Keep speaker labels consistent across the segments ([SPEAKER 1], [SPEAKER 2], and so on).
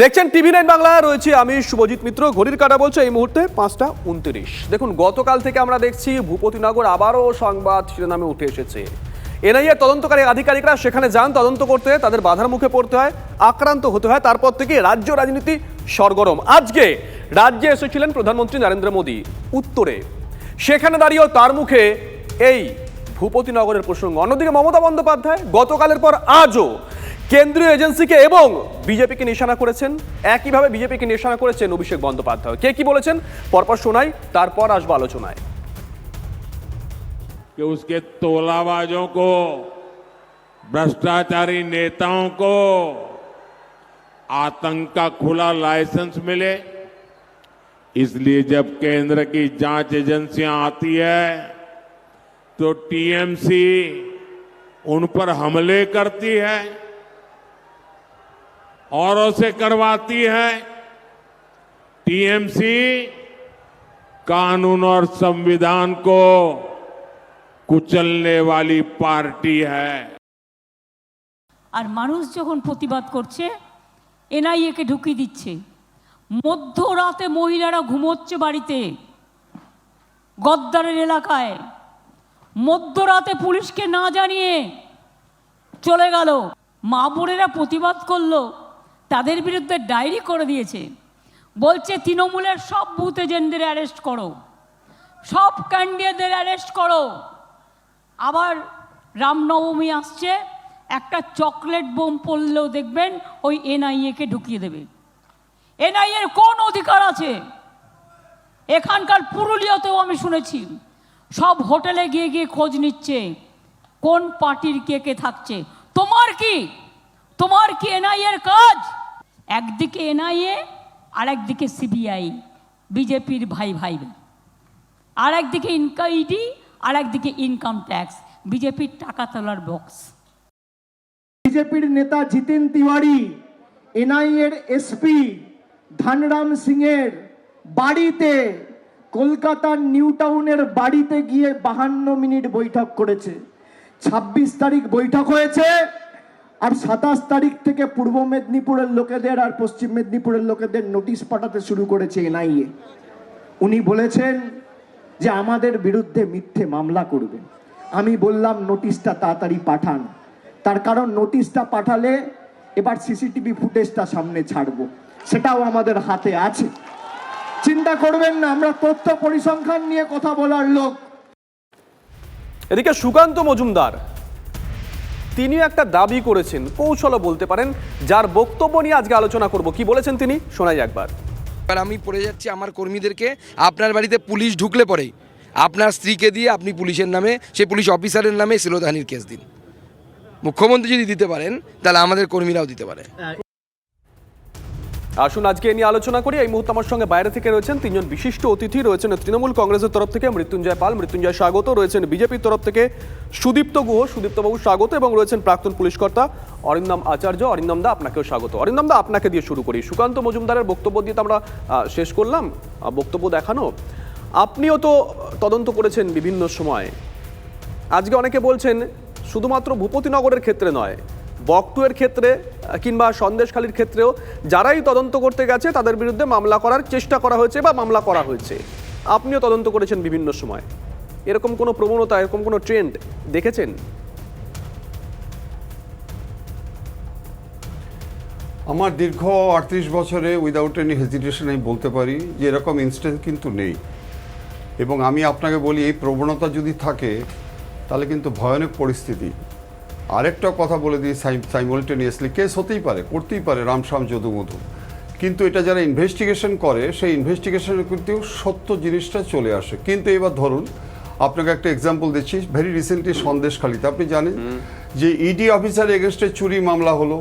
[SPEAKER 1] দেখছেন TV nine Bangla, রয়েছে আমি শুভজিৎ মিত্র। ঘড়ির কাটা বলছে এই মুহূর্তে পাঁচটা উনত্রিশ। দেখুন, গতকাল থেকে আমরা দেখছি ভূপতিনগর আবারও সংবাদ শিরোনামে উঠে এসেছে। এনআইএ তদন্তকারী আধিকারিকরা সেখানে যান, তদন্ত করতে তাদের বাধার মুখে পড়তে হয়, আক্রান্ত হতে হয়, তারপর থেকে রাজ্য রাজনীতি সরগরম। আজকে রাজ্যে এসেছিলেন প্রধানমন্ত্রী নরেন্দ্র মোদী, উত্তরে। সেখানে দাঁড়িয়েও তার মুখে এই ভূপতিনগরের প্রসঙ্গ। অন্যদিকে মমতা বন্দ্যোপাধ্যায়, গতকালের পর আজও কেন্দ্রীয় এজেন্সিকে এবং বিজেপিকে নিশানা করেছেন একইভাবে বিজেপিকে নিশানা করেছেন অভিষেক বন্দ্যোপাধ্যায় কে কি বলেছেন পরপর শোনাই তারপর আসবো আলোচনায়
[SPEAKER 2] कि उसके तोलाबाजों को भ्रष्टाचारी नेताओं को आतंक का खुला लाइसेंस मिले इसलिए जब केंद्र की जांच एजेंसियां आती है तो टीएमसी उन पर हमले करती है औरों से करवाती है टीएमसी कानून और संविधान को कुचलने वाली पार्टी है
[SPEAKER 3] আর মানুষ যখন প্রতিবাদ করছে এনআইএকে ঢুকিয়ে দিচ্ছে মধ্যরাতে মহিলারা ঘুমোচ্ছে বাড়িতে গদ্দারের এলাকায় মধ্যরাতে পুলিশকে না জানিয়ে চলে গেল মা বোনেরা প্রতিবাদ করলো তাদের বিরুদ্ধে ডায়েরি করে দিয়েছে। বলছে, তৃণমূলের সব বুথ এজেন্টদের অ্যারেস্ট করো। সব ক্যান্ডিডেটদের অ্যারেস্ট করো। আবার রামনবমী আসছে, একটা চকলেট বোম পড়লেও দেখবেন ওই এনআইএকে ঢুকিয়ে দেবে। এনআইএর কোন অধিকার আছে? এখানকার পুরুলিয়াতেও আমি শুনেছি, সব হোটেলে গিয়ে গিয়ে খোঁজ নিচ্ছে, কোন পার্টির কে কে থাকছে। তোমার কি? তোমার কি এনআইএর কাজ? একদিকে এনআইএ আর একদিকে সিবিআই, বিজেপির ভাই ভাই। আর একদিকে ইনকা ইডি আর একদিকে ইনকাম ট্যাক্স বিজেপির টাকা তোলার বক্স
[SPEAKER 4] বিজেপির নেতা জিতেন তিওয়ারি, এনআইএর এসপি ধনরাম সিংয়ের বাড়িতে, কলকাতার নিউ টাউনের বাড়িতে গিয়ে বাহান্ন মিনিট বৈঠক করেছে। ছাব্বিশ তারিখ বৈঠক হয়েছে। আর সাতাশ তারিখ থেকে পূর্ব মেদিনীপুরের লোকেদের আর পশ্চিম মেদিনীপুরের লোকেদের নোটিশ পাঠাতে শুরু করেছে এনআইএ। উনি বলেছেন যে আমাদের বিরুদ্ধে মিথ্যে মামলা করবেন। আমি বললাম, নোটিশটা তাড়াতাড়ি পাঠান। তার কারণ, নোটিশটা পাঠালে এবার সিসিটিভি ফুটেজটা সামনে ছাড়বো। সেটাও আমাদের হাতে আছে। চিন্তা করবেন না, আমরা তথ্য পরিসংখ্যান নিয়ে কথা বলার লোক।
[SPEAKER 1] এদিকে সুকান্ত মজুমদার তিনি একটা দাবি করেছেন, কৌশলও বলতে পারেন, যার বক্তব্য নিয়ে আজকে আলোচনা করব। কি বলেছেন তিনি? শোনাই একবার।
[SPEAKER 5] এবার আমি পড়ে যাচ্ছি আমার কর্মীদেরকে, আপনার বাড়িতে পুলিশ ঢুকলে পরে। আপনার স্ত্রীকে দিয়ে আপনি পুলিশের নামে, সেই পুলিশ অফিসারের নামে শিলধানির কেস দিন। মুখ্যমন্ত্রী যদি দিতে পারেন, তাহলে আমাদের কর্মীরাও দিতে পারে।
[SPEAKER 1] আসুন, আজকে নিয়ে আলোচনা করি। এই মুহূর্তে আমার সঙ্গে বাইরে থেকে রয়েছেন তিনজন বিশিষ্ট অতিথি। রয়েছেন তৃণমূল কংগ্রেসের তরফ থেকে মৃত্যুঞ্জয় পাল, মৃত্যুঞ্জয় স্বাগত। রয়েছেন বিজেপির তরফ থেকে সুদীপ্ত গুহ, সুদীপ্তবাবু স্বাগত এবং রয়েছেন প্রাক্তন পুলিশকর্তা অরিন্দম আচার্য। অরিন্দম দা, আপনাকেও স্বাগত। অরিন্দম দা, আপনাকে দিয়ে শুরু করি। সুকান্ত মজুমদারের বক্তব্য দিয়ে তো আমরা শেষ করলাম বক্তব্য দেখানো। আপনিও তো তদন্ত করেছেন বিভিন্ন সময়। আজকে অনেকে বলছেন, শুধুমাত্র ভূপতিনগরের ক্ষেত্রে নয় বকটুয়ের ক্ষেত্রে, কিংবা সন্দেশখালীর ক্ষেত্রেও যারাই তদন্ত করতে গেছে, তাদের বিরুদ্ধে মামলা করার চেষ্টা করা হয়েছে বা মামলা করা হয়েছে। আপনিও তদন্ত করেছেন বিভিন্ন সময়। এরকম কোনো প্রবণতা, এরকম কোনো ট্রেন্ড দেখেছেন?
[SPEAKER 6] আমার দীর্ঘ আটত্রিশ বছরে উইদাউট এনি হেজিটেশন আমি বলতে পারি যে এরকম ইনস্ট্যান্স কিন্তু নেই। এবং আমি আপনাকে বলি, এই প্রবণতা যদি থাকে, তাহলে কিন্তু ভয়ানক পরিস্থিতি। আরেকটা কথা বলে দিই সাইমultaneously কেস হতেই পারে করতেই পারে রামসাম যদুমধু কিন্তু এটা যারা ইনভেস্টিগেশন করে সেই ইনভেস্টিগেশনের কিন্তু সত্য জিনিসটা চলে আসে। কিন্তু এবার ধরুন আপনাকে একটা এক্সাম্পল দিচ্ছি ভেরি রিসেন্টলি সন্দেশখালিতে আপনি জানেন যে ইডি অফিসার এগেনস্টে চুরি মামলা হলো।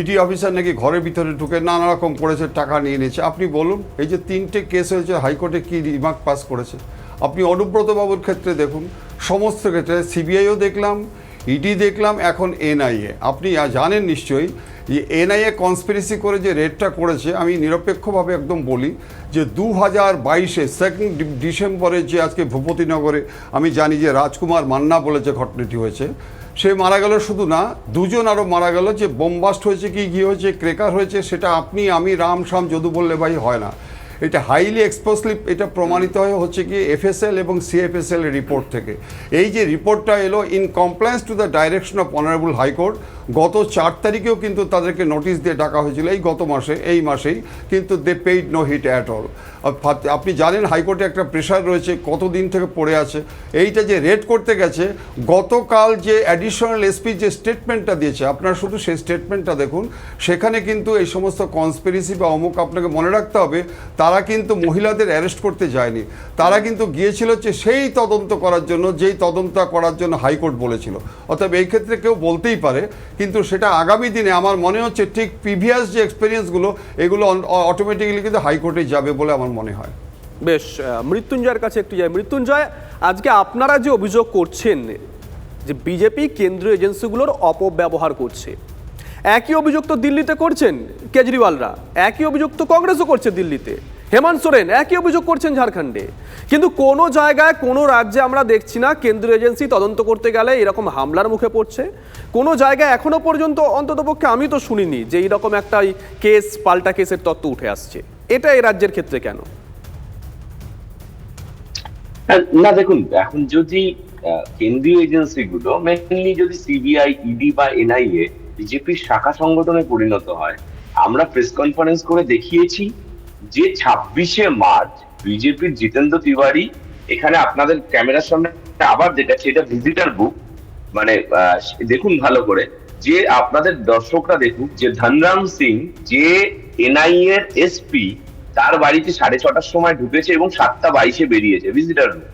[SPEAKER 6] ইডি অফিসার নাকি ঘরের ভিতরে ঢুকে নানা রকম করেছে টাকা নিয়ে নিয়েছে। আপনি বলুন এই যে তিনটে কেস হয়েছে হাইকোর্টে কি রিমার্ক পাস করেছে? আপনি অনুব্রত বাবুর ক্ষেত্রে দেখুন সমস্ত ক্ষেত্রে সিবিআইও দেখলাম ইডি দেখলাম, এখন এনআইএ আপনি জানেন নিশ্চয়ই যে এনআইএ কনস্পিরেসি করে যে রেটটা করেছে, আমি নিরপেক্ষভাবে একদম বলি যে দু হাজার বাইশে সেকেন্ড ডিসেম্বরে যে আজকে ভূপতিনগরে আমি জানি যে রাজকুমার মান্না বলে যে ঘটনাটি হয়েছে, সে মারা গেল শুধু না, দুজন আরও মারা গেল, যে বোমবাস্ট হয়েছে কি, কী হয়েছে ক্রেকার হয়েছে, সেটা আপনি, আমি, রাম শাম যদু বললে ভাই হয় না। এটা হাইলি এক্সপোসলি এটা প্রমাণিত হয়ে হচ্ছে কি এফএসএল এবং সিএফএসএল রিপোর্ট থেকে। এই যে রিপোর্টটা এলো in compliance to the direction of honourable high court গত চার তারিখেও কিন্তু তাদেরকে নোটিশ দিয়ে ডাকা হয়েছিল, এই গত মাসে, এই মাসেই, কিন্তু they paid no heed at all আপনি জানেন হাইকোর্টে একটা প্রেশার রয়েছে, কতদিন থেকে পড়ে আছে। এইটা যে রেড করতে গেছে, গতকাল যে অ্যাডিশনাল এসপি যে স্টেটমেন্টটা দিয়েছে, আপনারা শুধু সেই স্টেটমেন্টটা দেখুন, সেখানে কিন্তু এই সমস্ত কনস্পিরেসি বা অমুক আপনাকে মনে রাখতে হবে, তারা কিন্তু মহিলাদের অ্যারেস্ট করতে যায়নি। তারা কিন্তু গিয়েছিল হচ্ছে সেই তদন্ত করার জন্য, যেই তদন্ত করার জন্য হাইকোর্ট বলেছিল। অতএব এই ক্ষেত্রে কেউ বলতেই পারে, কিন্তু সেটা আগামী দিনে আমার মনে হচ্ছে ঠিক প্রিভিয়াস যে এক্সপিরিয়েন্সগুলো এগুলো অটোমেটিক্যালি কিন্তু হাইকোর্টে যাবে বলে আমার মনে হয়।
[SPEAKER 1] বেশ মৃত্যুঞ্জয়ের কাছে একটু যাই। মৃত্যুঞ্জয়, আজকে আপনারা যে অভিযোগ করছেন যে বিজেপি কেন্দ্রীয় এজেন্সিগুলোর অপব্যবহার করছে, একই অভিযোগ তো দিল্লিতে করছেন কেজরিওয়ালরা, একই অভিযোগ তো কংগ্রেসও করছে দিল্লিতে। হেমন্ত সোরেন, একই অভিযোগ করছেন ঝাড়খণ্ডে। কিন্তু কোনো জায়গায়, কোনো রাজ্যে আমরা দেখছি না কেন্দ্রীয় এজেন্সি তদন্ত করতে গেলে এরকম হামলার মুখে পড়ছে। কোনো জায়গায় এখনও পর্যন্ত অন্ততপক্ষে আমি তো শুনিনি যে এইরকম একটা কেস, পাল্টা কেসের তত্ত্ব উঠে আসছে। এটা এই রাজ্যের ক্ষেত্রে কেন?
[SPEAKER 7] হ্যাঁ, না দেখুন এখন যদি কেন্দ্রীয় এজেন্সি গুলো মেনলি যদি সিবিআই ইডি বা এনআইএ বিজেপির শাখা সংগঠনে পরিণত হয় আমরা প্রেস কনফারেন্স করে দেখিয়েছি যে ছাব্বিশে মার্চ বিজেপির জিতেন্দ্র তিওয়ারি এখানে আপনাদের ক্যামেরার সামনে আবার দেখাচ্ছে এটা ভিজিটার বুক মানে দেখুন ভালো করে যে আপনাদের দর্শকরা দেখুক যে ধনরাম সিং যে এনআইএ এর এসপি তার বাড়িতে সাড়ে ছটার সময় ঢুকেছে এবং সাতটা বাইশে বেরিয়েছে ভিজিটার রুম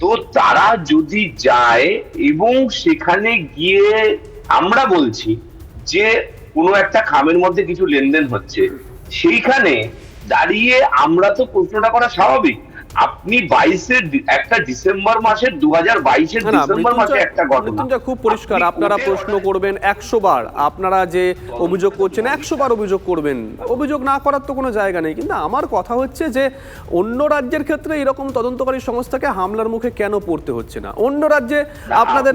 [SPEAKER 7] তো তারা যদি যায় এবং সেখানে গিয়ে আমরা বলছি যে কোনো একটা খামের মধ্যে কিছু লেনদেন হচ্ছে, সেইখানে দাঁড়িয়ে আমরা তো প্রশ্নটা করা স্বাভাবিক। আপনি বাইশের একটা ডিসেম্বর মাসের দু হাজার বাইশের ডিসেম্বর মাসে একটা ঘটনা।
[SPEAKER 1] খুব পরিষ্কার। আপনারা প্রশ্ন করবেন একশো বার আপনারা যে অভিযোগ করছেন একশো বার অভিযোগ করবেন। অভিযোগ না করার তো কোনো জায়গা নেই। কিন্তু আমার কথা হচ্ছে যে অন্য রাজ্যের ক্ষেত্রে এরকম তদন্তকারী সংস্থাকে হামলার মুখে কেন পড়তে হচ্ছে না? অন্য রাজ্যে আপনাদের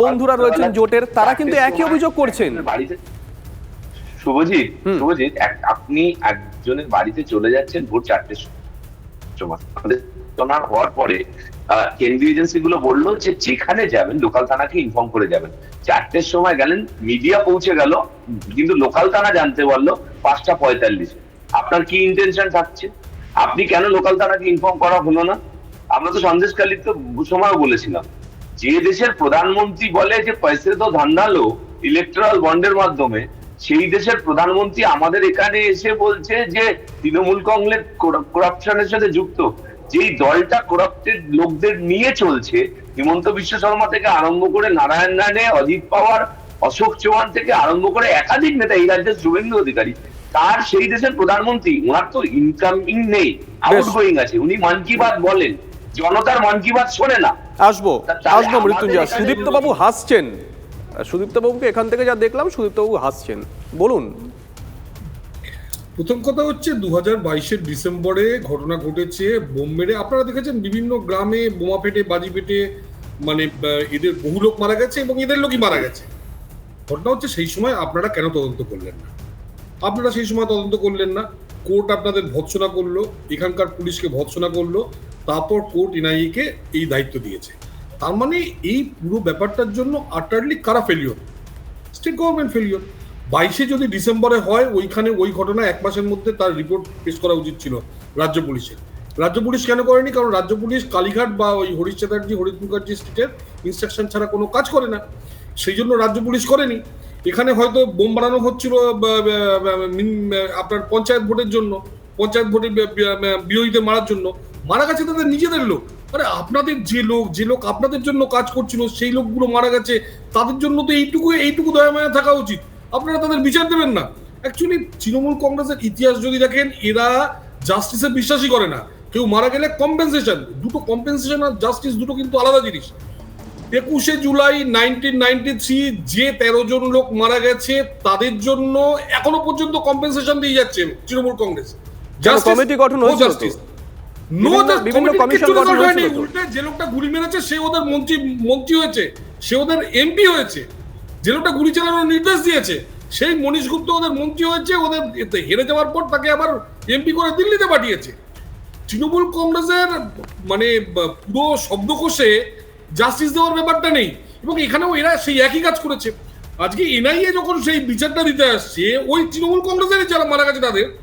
[SPEAKER 1] বন্ধুরা রয়েছেন জোটের তারা কিন্তু একই অভিযোগ করছেন।
[SPEAKER 7] শুভজিৎ শুভজিৎ আপনি একজনের বাড়িতে চলে যাচ্ছেন ভোর চারটের সময়। ঘটনা হওয়ার পরে কেন্দ্রীয় এজেন্সি গুলো বলল যে যেখানে যাবেন, লোকাল থানাকে ইনফর্ম করে যাবেন। চারটের সময় গেলেন মিডিয়া পৌঁছে গেল, কিন্তু লোকাল থানা জানতে পারল পাঁচটা পঁয়তাল্লিশ। আপনার কি ইন্টেনশন থাকছে? আপনি কেন লোকাল থানাকে ইনফর্ম করা হলো না? আমরা তো সন্দেশকালীর তো সময়ও বলেছিলাম। যে দেশের প্রধানমন্ত্রী বলে যে পয়সে তো ধান্দালো ইলেকট্রাল বন্ডের মাধ্যমে সেই দেশের প্রধানমন্ত্রী আমাদের এখানে এসে বলছে যে তৃণমূল কংগ্রেস করাপশনের সাথে যুক্ত। যেই দলটা করাপ্টেড লোকদের নিয়ে চলছে হিমন্ত বিশ্ব শর্মা থেকে আরম্ভ করে নারায়ণ রানে অজিত পাওয়ার অশোক চৌহান থেকে আরম্ভ করে একাধিক নেতা এই রাজ্যের শুভেন্দু অধিকারী তার সেই দেশের প্রধানমন্ত্রী ওনার তো ইনকামিং নেই আউটগোয়িং আছে উনি মন কি বাত বলেন জনতার মন কি বাত শোনে না।
[SPEAKER 1] আসব আসব মৃত্যুঞ্জয়। সুদীপ্ত বাবু হাসছেন। সুদীপ্ত বাবুকে এখান থেকে যা দেখলাম, সুদীপ্তবাবু হাসছেন। বলুন।
[SPEAKER 8] প্রথম কথা হচ্ছে দু হাজার বাইশের ডিসেম্বরে ঘটনা ঘটেছে বোম মেরে আপনারা দেখেছেন বিভিন্ন গ্রামে বোমা ফেটে, বাজি ফেটে মানে এদের বহু লোক মারা গেছে এবং এদের লোকই মারা গেছে। ঘটনা হচ্ছে, সেই সময় আপনারা কেন তদন্ত করলেন না? আপনারা সেই সময় তদন্ত করলেন না। কোর্ট আপনাদের ভৎসনা করল, এখানকার পুলিশকে ভৎসনা করল, তারপর কোর্ট এনআইএকে এই দায়িত্ব দিয়েছে। তার মানে এই পুরো ব্যাপারটার জন্য আটারলি কারা ফেলিওর স্টেট গভর্নমেন্ট ফেলিওর বাইশে যদি ডিসেম্বরে হয়, ওইখানে ওই ঘটনা এক মাসের মধ্যে তার রিপোর্ট পেশ করা উচিত ছিল রাজ্য পুলিশের। রাজ্য পুলিশ কেন করেনি? কারণ রাজ্য পুলিশ কালীঘাট বা ওই হরিশ চ্যাটার্জি, হরিশ মুখার্জি স্ট্রিটের ইনস্ট্রাকশন ছাড়া কোনো কাজ করে না। সেই জন্য রাজ্য পুলিশ করেনি। এখানে হয়তো বোম বানানো হচ্ছিল আপনার পঞ্চায়েত ভোটের জন্য, পঞ্চায়েত ভোটে বি- বি- বিরোধীদের মারার জন্য। মারা গেছে তাদের নিজেদের লোক। আরে আপনাদের যে লোক যে লোক আপনাদের জন্য কাজ করছিল সেই লোকগুলো মারা গেছে। তাদের জন্য তো এইটুকু এইটুকু দয়া মায়া থাকা উচিত। আপনারা তাদের বিচার দেবেন না। অ্যাকচুয়ালি তৃণমূল কংগ্রেসের ইতিহাস যদি দেখেন এরা জাস্টিসে বিশ্বাসই করে না। কেউ মারা গেলে কম্পেনসেশন দুটো কম্পেনসেশন আর জাস্টিস দুটো কিন্তু আলাদা জিনিস। একুশে জুলাই নাইনটিন নাইনটি থ্রি যে তেরো জন লোক মারা গেছে তাদের জন্য এখনও পর্যন্ত কম্পেনসেশন দিয়ে যাচ্ছে তৃণমূল কংগ্রেস।
[SPEAKER 1] কমিটি গঠন
[SPEAKER 8] justice. No
[SPEAKER 1] বিভিন্ন-
[SPEAKER 8] just
[SPEAKER 1] বিভিন্ন
[SPEAKER 8] committee
[SPEAKER 1] কমিশন গঠন হয়েছিল।
[SPEAKER 8] যে লোকটা গুলি মেরেছে সে ওদের মন্ত্রী মন্ত্রী হয়েছে সে ওদের এমপি হয়েছে। যে লোকটা গুলি চালানোর নির্দেশ দিয়েছে। সেই মনীষ গুপ্ত ওদের মন্ত্রী হয়েছে ওদের হেরে যাওয়ার পর তাকে আবার এমপি করে দিল্লিতে পাঠিয়েছে। তৃণমূল কংগ্রেসের মানে পুরো শব্দকোষে জাস্টিস দেওয়ার ব্যাপারটা নেই। এবং এখানেও এরা সেই একই কাজ করেছে। আজকে এনআইএ যখন সেই বিচারটা দিতে আসছে ওই তৃণমূল কংগ্রেসের যারা মারা গেছে তাদের